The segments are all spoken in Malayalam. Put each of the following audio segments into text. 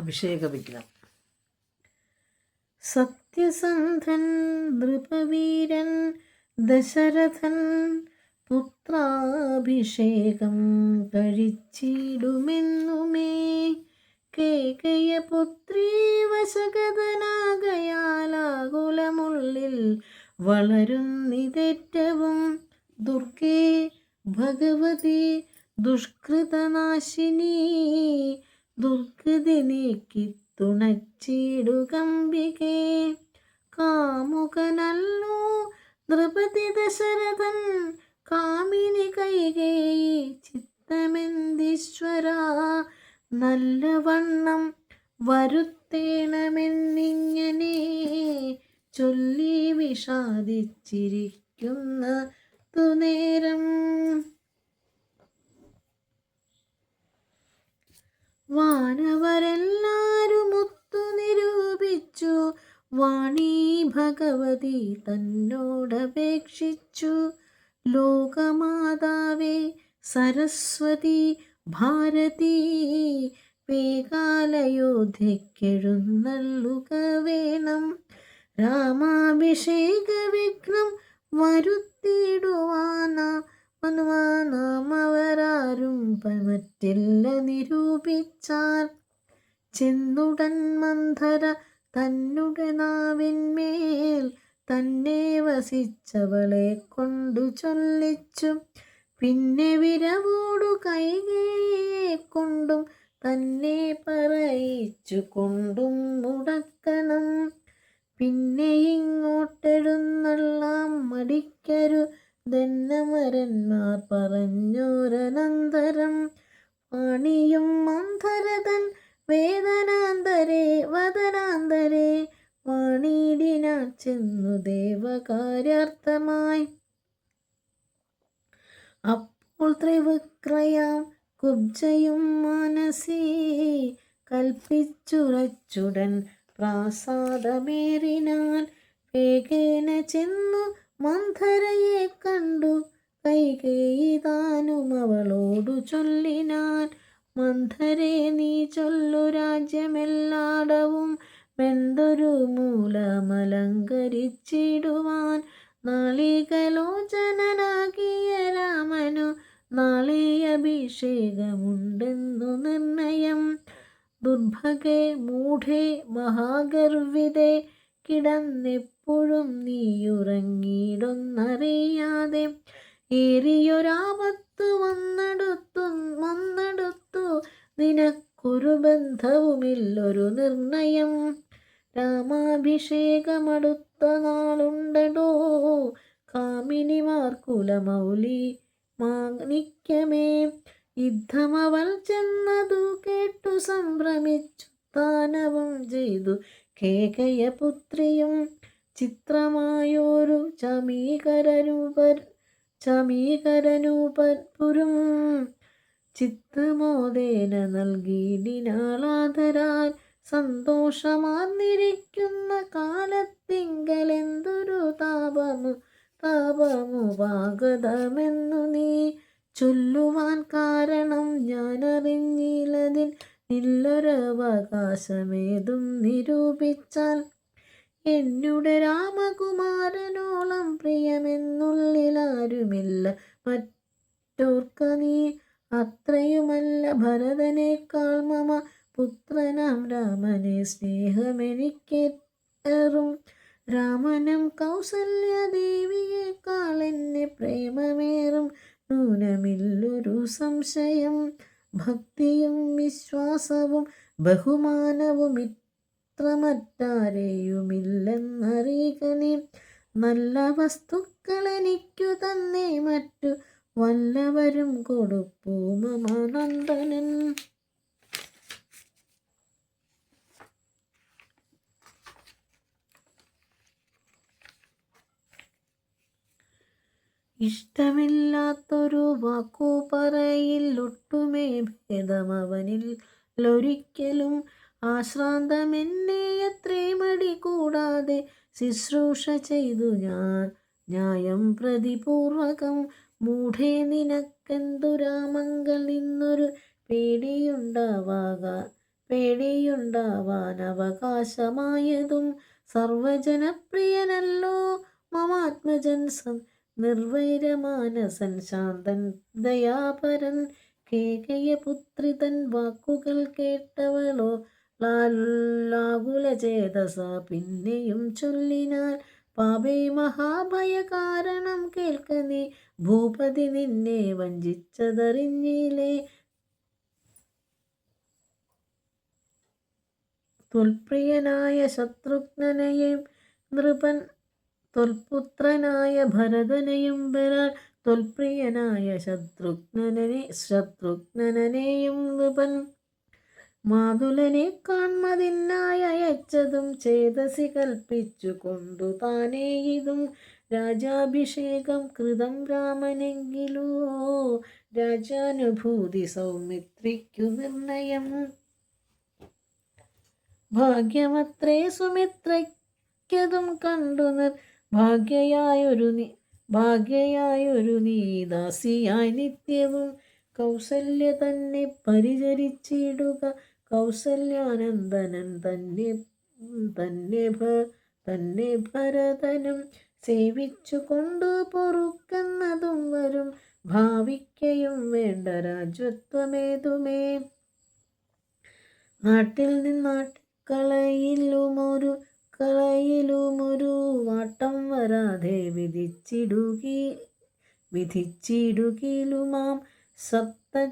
അഭിഷേക വിഘ്നം സത്യസന്ധൻ നൃപവീരൻ ദശരഥൻ പുത്രാഭിഷേകം കഴിച്ചിടുമെന്നുമേ. കേകയ പുത്രീ വശഗതനാകയാലാകുലമുള്ളിൽ വളരുന്നിതേറ്റവും ദുർഗേ ഭഗവതി ദുഷ്കൃതനാശിനി. ദുർഗതിനേക്ക് തുണച്ചിടുകമ്പികേ കാമുകനല്ലോ നൃപതി ദശരഥൻ കാമിനി കൈകേ ചിത്തമെന്തീശ്വര നല്ലവണ്ണം വരുത്തേണമെന്നിങ്ങനെ ചൊല്ലി വിഷാദിച്ചിരിക്കുന്ന നേരം വാനവരെല്ലാരും ഒത്തു നിരൂപിച്ചു. വാണി ഭഗവതി തന്നോടപേക്ഷിച്ചു. ലോകമാതാവേ സരസ്വതി ഭാരതി വേകാലയോധ്യക്കെഴുന്നള്ളുക വേണം. രാമാഭിഷേക വിഘ്നം വരുത്തിയിടുവാന നാമവരാരും പമറ്റില്ല നിരൂപിച്ചാൽ ചെന്നുടൻ മന്ധര തന്നുടെ നാവിന്മേൽ തന്നെ വസിച്ചവളെ കൊണ്ടു ചൊല്ലിച്ചു. പിന്നെ വിരവോടു കൈകയെ കൊണ്ടും തന്നെ പറയിച്ചു കൊണ്ടും മുടക്കണം പിന്നെ ഇങ്ങോട്ടെഴുന്നള്ളാം മടിക്കരു ദന്നമരന്മാർ പറഞ്ഞോരനന്തരം പണിയും മന്ധരതൻ വേദനാന്തരേ വദനാന്തരേ വാണീടിനാ ചെന്നു ദേവകാര്യാർത്ഥമായി. അപ്പോൾ ത്രിവിക്രയാം കുബ്ജയും മനസി കൽപ്പിച്ചുറച്ചുടൻ പ്രാസാദമേറിനാൻ വേഗേന ചെന്നു മന്ധരയെ കണ്ടു. കൈകേയിതാനും അവളോടു ചൊല്ലിനാൻ. മന്ധരെ നീ ചൊല്ലു രാജ്യമെല്ലാടവും. വെന്തൊരു മൂലമലങ്കരിച്ചിടുവാൻ. നാളികലോചനാകിയ രാമനു നാളെ അഭിഷേകമുണ്ടെന്നു നിർണയം. ദുർഭഗേ മൂഢേ മഹാഗർവിതേ കിടന്നെപ്പോഴും നീയുറങ്ങിയിടൊന്നറിയാതെ ഏറിയൊരാപത്ത് വന്നെടുത്തു വന്നെടുത്തു. നിനക്കൊരു ബന്ധവുമില്ലൊരു നിർണയം. രാമാഭിഷേകമടുത്ത നാളുണ്ടടോ. കാമിനിമാർ കുലമൗലി മാണിക്യമേ യുദ്ധമവൾ ചെന്നതു കേട്ടു സംഭ്രമിച്ചു ദാനവും ചെയ്തു കേകയപുത്രിയും. ചിത്രമായൊരു ചമീകരരൂപർ ചമീകരനൂപുരും ചിത്തമോദേന നൽകിയിടിനാളാതരാൽ സന്തോഷമാർന്നിരിക്കുന്ന കാലത്തിങ്കലെന്തൊരു താപമു താപമു പാകതമെന്നു നീ ചൊല്ലുവാൻ കാരണം ഞാനറിഞ്ഞില്ലതിൽ നില്ലൊരവകാശമേതും നിരൂപിച്ചാൽ എന്നുടെ രാമകുമാരനോളം പ്രിയമെന്നുള്ളിലാരുമില്ല മറ്റോർക്ക നീ അത്രയുമല്ല. ഭരതനേക്കാൾ മമ പുത്രനാം. രാമനെ സ്നേഹമെനിക്കേറും രാമനും കൗസല്യദേവിയേക്കാൾ എന്നെ പ്രേമമേറും. നൂനമില്ലൊരു സംശയം. ഭക്തിയും വിശ്വാസവും ബഹുമാനവും ഇത്രമറ്റാരെയുമില്ലെന്നറിയണേ നല്ല വസ്തുക്കൾ എനിക്കു തന്നേ മറ്റു വല്ലവരും കൊടുപ്പൂ മമനന്ദനൻ ഇഷ്ടമില്ലാത്തൊരു വാക്കു പറയിൽ ഒട്ടുമേ ഭേദമവനിൽ ഒരിക്കലും ആശ്രാന്തമെന്നെ എത്രേ മടി കൂടാതെ ശുശ്രൂഷ ചെയ്തു ഞാൻ. ന്യായം പ്രതിപൂർവകം. മൂഢേ നിനക്കെന്തുരാമങ്കൽ നിന്നൊരു പേടിയുണ്ടാവാക? പേടിയുണ്ടാവാൻ അവകാശമായതും സർവജനപ്രിയനല്ലോ മമാത്മജൻ നിർവൈരമാനസൻ ശാന്തൻ ദയാപരൻ കേകയപുത്രി തൻ വാക്കുകൾ കേട്ടവളോ ലാകുല ചേതസ പിന്നെയും ചൊല്ലിനാൽ പാപേ മഹാഭയ കാരണം കേൾക്ക നീ. ഭൂപതി നിന്നെ വഞ്ചിച്ചതറിഞ്ഞില്ലേ. തുൽപ്രിയനായ ശത്രുഘ്നനെയും നൃപൻ തൊൽപുത്രനായ ഭരതനെയും വരാൻ. തൊൽപ്രിയനായ ശത്രുഘ്നനെ ശത്രുഘ്നനെയും നൃപൻ മാതുലനെ കാൺമതിനായി അയച്ചതും ചേതസി കൽപ്പിച്ചു കൊണ്ടു താനേ ഇതും. രാജാഭിഷേകം കൃതം രാമനെങ്കിലോ? രാജാനുഭൂതി സൗമിത്രിക്കു നിർണയം. ഭാഗ്യമത്രേ സുമിത്രയ്ക്കതും കണ്ടു നിർ. ഭാഗ്യയായൊരു നീ ഭാഗ്യയായൊരു നീദാസിയായി നിത്യവും. കൗസല്യ തന്നെ പരിചരിച്ചിടുക. കൗസല്യാനന്ദനൻ തന്നെ തന്നെ തന്നെ ഭരതനും സേവിച്ചു കൊണ്ട് പൊറുക്കുന്നതും വരും. ഭാവിക്കയും വേണ്ട രാജ്യത്വമേതുമേ? നാട്ടിൽ നിന്നാട്ടിക്കളയിലുമൊരു കളയിലുമൊരു വാട്ടം വരാതെ വിധിച്ചിടുകി വിധിച്ചിടുകിലുമാം സപ്ത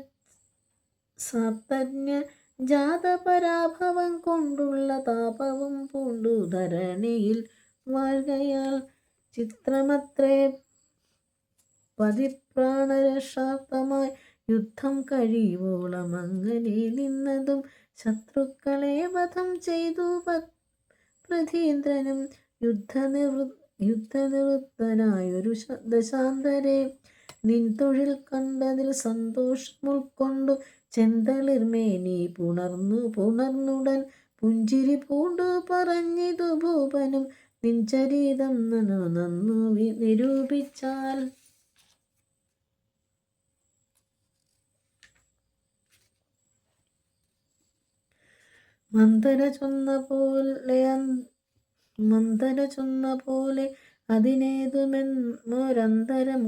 സപ്തജ്ഞ ജാതപരാഭവം കൊണ്ടുള്ള താപവും പൂണ്ടു ധരണിയിൽ വാഴുകയാൽ ചിത്രമത്രേ പതിപ്രാണരക്ഷാർത്ഥമായി യുദ്ധം കഴിയുവോളം അങ്ങനെ നിന്നതും ശത്രുക്കളെ വധം ചെയ്തു പ്രതീന്ദ്രനും യുദ്ധനിവൃ യുദ്ധനിവൃത്തനായൊരു ദശാന്തരെ നിൻ തൊഴിൽ കണ്ടതിൽ സന്തോഷം ഉൾക്കൊണ്ടു ചെന്തളിർമേനി പുണർന്നു പുണർന്നുടൻ പുഞ്ചിരി പൂണ്ടു പറഞ്ഞിതു ഭൂപനും നിഞ്ചരീതം നന്നു നിരൂപിച്ചാൽ. മന്ദര ചൊന്ന പോലെ മന്ദര ചൊന്ന പോലെ അതിനേതുമെന്നൊരന്തരം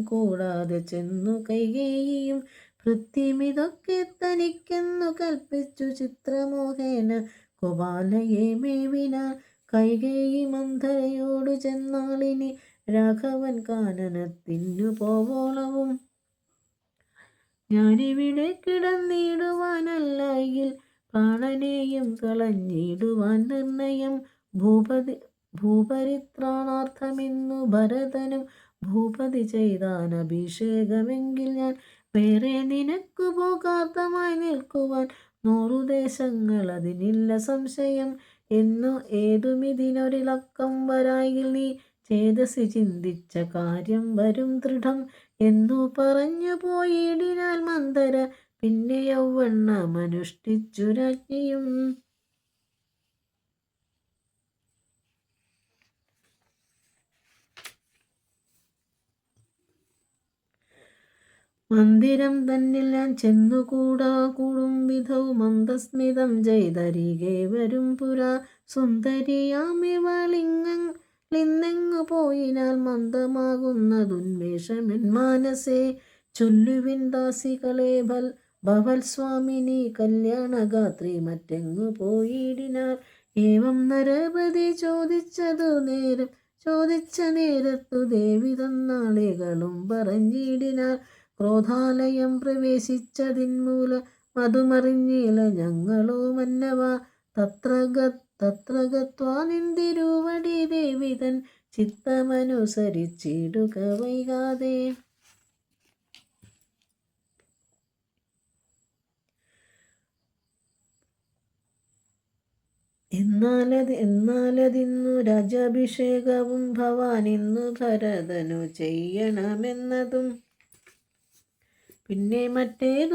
കൂടാതെ ചെന്നു കൈകേയും ഭൃത്യമിതൊക്കെ തനിക്കെന്നു കൽപ്പിച്ചു ചിത്രമോഹേന. ഗോപാലയെ മേവിന കൈകേയി മന്ധരയോടു ചെന്നാളിനി രാഘവൻ കാനനത്തിനു പോവോളവും. ഞാനിവിടെ കിടന്നിടുവാനല്ലെങ്കിൽ പ്രാണനെയും കളഞ്ഞിടുവാൻ നിർണയം. ഭൂപതി ഭൂപരിത്രാണാർത്ഥമെന്നു ഭരതനും ഭൂപതി ചെയ്താൻ അഭിഷേകമെങ്കിൽ ഞാൻ വേറെ നിനക്കു പോകാത്തമായി നിൽക്കുവാൻ നൂറു ദേശങ്ങൾ അതിനില്ല സംശയം. എന്നു ഏതുമിതിനൊരിളക്കം വരായിൽ നീ ചേതസി ചിന്തിച്ച കാര്യം വരും ദൃഢം. എന്നു പറഞ്ഞു പോയിടിനാൽ മന്ദര പിന്നെ യൗവണ്ണമനുഷ്ഠിച്ചു രാജ്ഞിയും. മന്ദിരം തന്നിൽ ഞാൻ ചെന്നുകൂടാ. കൂടും വിധവും മന്ദസ്മിതം ചെയ്തരികെ വരും പുരാ. സുന്ദരിയാമിവളിങ്ങു പോയിനാൽ മന്ദമാകുന്നതുന്മേഷമെൻ മാനസേ. ചൊല്ലുവിൻ ദാസികളെ ബൽ ഭവൽ സ്വാമിനി കല്യാണഗാത്രി മറ്റെങ്ങു പോയിടിനാൽ ഏവം നരപതി ചോദിച്ചതു നേരം ചോദിച്ച നേരത്തു ദേവി തന്നാളികളും പറഞ്ഞിടിനാൽ ക്രോധാലയം പ്രവേശിച്ചതിന്മൂല മധുമറിഞ്ഞില ഞങ്ങളോ മന്നവ. തത്ര തത്ര നിന്തിരുവടി ദേവിതൻ ചിത്തമനുസരിച്ചിടുക വൈകാതെ. എന്നാലത് എന്നാലതിന്നു രാജാഭിഷേകവും ഭവാനിന്നു ഭരതനു ചെയ്യണമെന്നതും പിന്നെ മറ്റേതു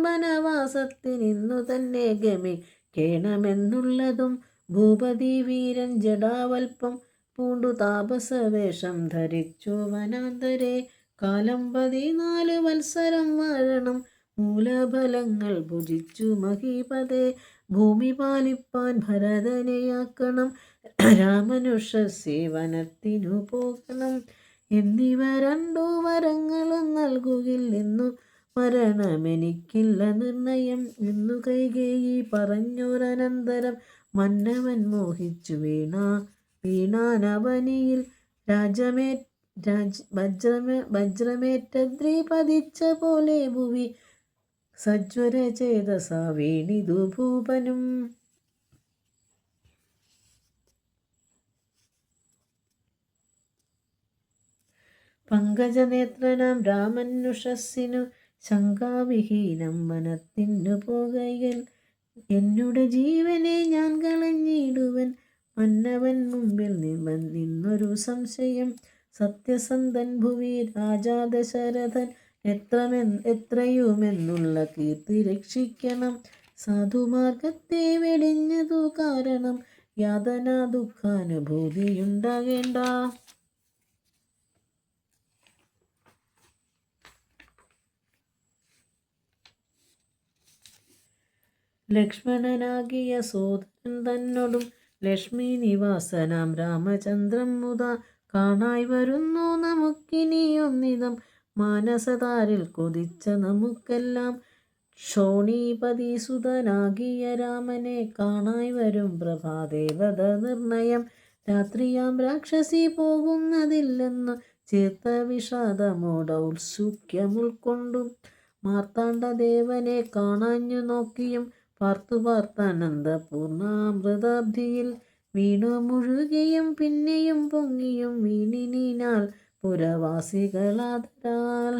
വനവാസത്തിനിന്നു തന്നെ ഗമിക്കേണമെന്നുള്ളതും ഭൂപതി വീരൻ ജടാവൽപ്പം പൂണ്ടു താപസവേഷം ധരിച്ചു വനാന്തരെ. കാലം പതിനാല് വത്സരം വാഴണം മൂലഫലങ്ങൾ ഭുജിച്ചു മഹീപതേ. ഭൂമി പാലിപ്പാൻ ഭരതനെയാക്കണം രാമനുഷസി വനത്തിനു പോകണം. എന്നിവ രണ്ടു വരങ്ങളും നൽകുകില്ലെന്നു മരണമെനിക്കില്ല നിർണയം. എന്നു കൈകേയി പറഞ്ഞൊരനന്തരം മന്നവൻ മോഹിച്ചു വീണ. വീണാനവനിയിൽ രാജമേ രാജ വജ്രമേ വജ്രമേറ്റദ്രി പതിച്ച പോലെ ഭുവി സജ്വര ചേതസ വീണിതു ഭൂപനും. പങ്കജനേത്രനാം രാമനുഷസ്സിനു ശങ്കാവിഹീനം വനത്തിനു പോകയിൽ എന്നുടെ ജീവനെ ഞാൻ കളഞ്ഞിടുവൻ. മന്നവൻ മുമ്പിൽ നിന്നൊരു സംശയം. സത്യസന്ധൻ ഭുവി രാജാ ദശരഥൻ എത്രമെ എത്രയുമെന്നുള്ള കീർത്തി രക്ഷിക്കണം. സാധുമാർഗത്തെ വെടിഞ്ഞതു കാരണം യാതന ദുഃഖാനുഭൂതിയുണ്ടാകേണ്ട ലക്ഷ്മണനാകിയ സോദരൻ തന്നോടും ലക്ഷ്മി നിവാസനാം. രാമചന്ദ്രൻ മുത കാണായി വരുന്നു നമുക്കിനിയൊന്നിതം മാനസതാരിൽ കൊതിച്ച നമുക്കെല്ലാം. ക്ഷോണീപതി സുതനാകിയ രാമനെ കാണായി വരും പ്രഭാദേവത നിർണയം. രാത്രിയാം രാക്ഷസി പോകുന്നതില്ലെന്ന് ചേർത്ത വിഷാദമോടൗത്സുക്യം ഉൾക്കൊണ്ടും. മാർത്താണ്ഡദേവനെ കാണാഞ്ഞു നോക്കിയും പാർത്തു പാർത്താനന്ദ പൂർണാമൃതാബ്ധിയിൽ വീണു മുഴുകിയും പിന്നെയും പൊങ്ങിയും വീണിനാൽ പുരവാസികളാതരാൽ.